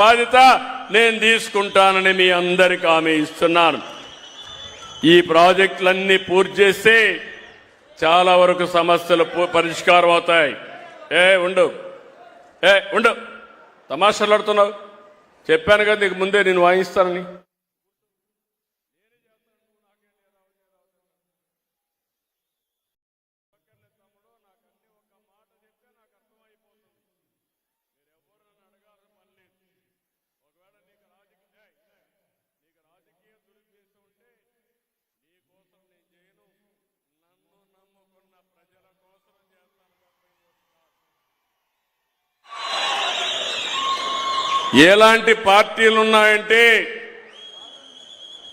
బాధ్యత నేను తీసుకుంటానని మీ అందరికి ఆమె ఇస్తున్నాను. ఈ ప్రాజెక్టులన్నీ పూర్తి చేస్తే చాలా వరకు సమస్యలు పూ- పరిష్కారం అవుతాయి. ఏ ఉండు. ఏ ఉండు. తమాషలాడుతున్నావు చెప్పాను కదా నీకు ముందే నేను వాయిస్తానని. ఎలాంటి పార్టీలు ఉన్నాయంటే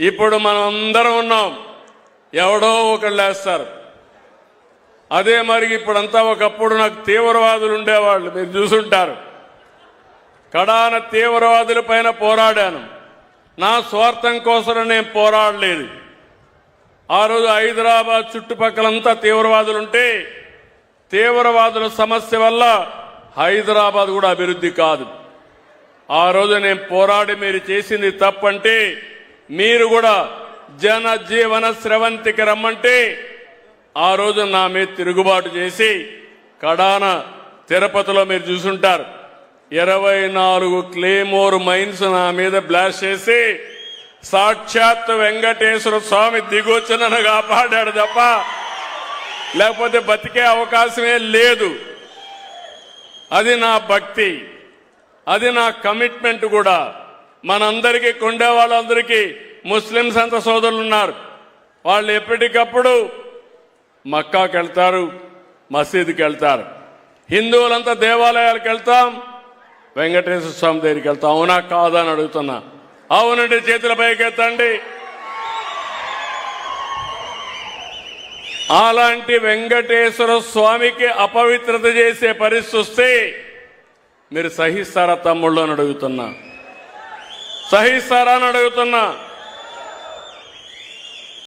ఇప్పుడు మనం అందరం ఉన్నాం. ఎవడో ఒకళ్ళు వేస్తారు అదే మరి ఇప్పుడంతా ఒకప్పుడు నాకు తీవ్రవాదులు ఉండేవాళ్ళు. మీరు చూసుంటారు. కడాన తీవ్రవాదుల పైన పోరాడాను. నా స్వార్థం కోసం నేను పోరాడలేదు. ఆ రోజు హైదరాబాద్ చుట్టుపక్కలంతా తీవ్రవాదులు ఉంటే తీవ్రవాదుల సమస్య వల్ల హైదరాబాద్ కూడా అభివృద్ధి కాదు. ఆ రోజు నేను పోరాడి మీరు చేసింది తప్పంటే మీరు కూడా జన జీవన స్రవంతికి రమ్మంటే ఆ రోజు నా మీద తిరుగుబాటు చేసి కడాన తిరుపతిలో మీరు చూసుంటారు. ఇరవై నాలుగు క్లేమోర్ మైన్స్ నా మీద బ్లాస్ట్ చేసి సాక్షాత్ వెంకటేశ్వర స్వామి దిగొచ్చి నన్ను కాపాడాడు తప్ప లేకపోతే బతికే అవకాశమే లేదు. అది నా భక్తి. అది నా కమిట్మెంట్ కూడా. మనందరికీ కొండే వాళ్ళందరికీ ముస్లిం అంత సోదరులు ఉన్నారు. వాళ్ళు ఎప్పటికప్పుడు మక్కాకి వెళ్తారు మసీదుకి వెళ్తారు. హిందువులంతా దేవాలయాలకు వెళ్తాం వెంకటేశ్వర స్వామి దగ్గరికి వెళ్తాం. అవునా కాదా అని అడుగుతున్నా. అవునండి చేతుల పైకెత్తండి అలాంటి వెంకటేశ్వర స్వామికి అపవిత్రత చేసే పరిస్థితి వస్తే మీరు సహిస్తారా తమ్ముళ్ళు అని అడుగుతున్నా. సహిస్తారా అని అడుగుతున్నా.